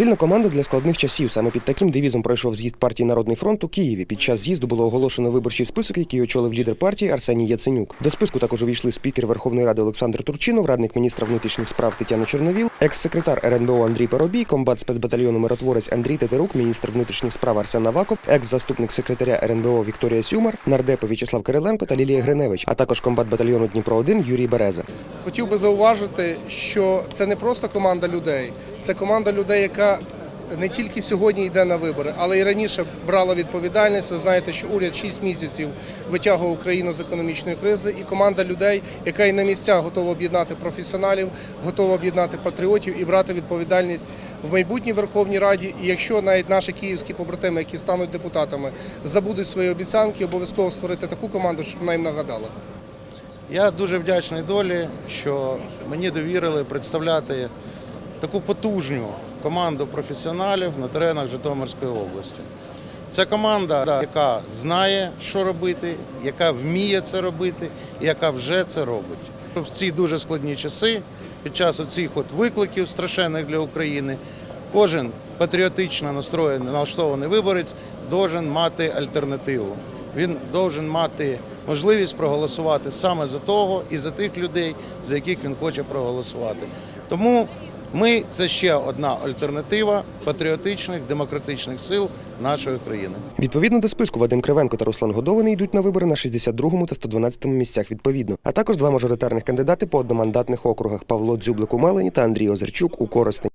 Сильна команда для складних часів. Саме під таким девізом пройшов з'їзд партії Народний фронт у Києві. Під час з'їзду було оголошено виборчий список, який очолив лідер партії Арсеній Яценюк. До списку також увійшли спікер Верховної Ради Олександр Турчинов, радник міністра внутрішніх справ Тетяна Чорновіл, екс-секретар РНБО Андрій Паробій, комбат спецбатальйону миротворець Андрій Тетерук, міністр внутрішніх справ Арсен Аваков, екс-заступник секретаря РНБО Вікторія Сюмар, нардепи В'ячеслав Кириленко та Лілія Гриневич, а також комбат батальйону Дніпро 1 Юрій Береза. Хотів би зауважити, що це не просто команда людей, це команда людей, яка не тільки сьогодні йде на вибори, але й раніше брала відповідальність. Ви знаєте, що уряд 6 місяців витягував Україну з економічної кризи, і команда людей, яка і на місцях готова об'єднати професіоналів, готова об'єднати патріотів і брати відповідальність в майбутній Верховній Раді. І якщо навіть наші київські побратими, які стануть депутатами, забудуть свої обіцянки, обов'язково створити таку команду, щоб вона їм нагадала. Я дуже вдячний долі, що мені довірили представляти таку потужну команду професіоналів на теренах Житомирської області. Це команда, яка знає, що робити, яка вміє це робити і яка вже це робить. В ці дуже складні часи, під час оцих от викликів страшенних для України, кожен патріотично настроєний, налаштований виборець должен мати альтернативу. Він должен мати можливість проголосувати саме за того і за тих людей, за яких він хоче проголосувати. Тому ми це ще одна альтернатива патріотичних демократичних сил нашої країни. Відповідно до списку Вадим Кривенко та Руслан Годований йдуть на вибори на 62-му та 112-му місцях відповідно, а також два мажоритарних кандидати по одномандатних округах Павло Дзюблик у Мелені та Андрій Озерчук у Коростені.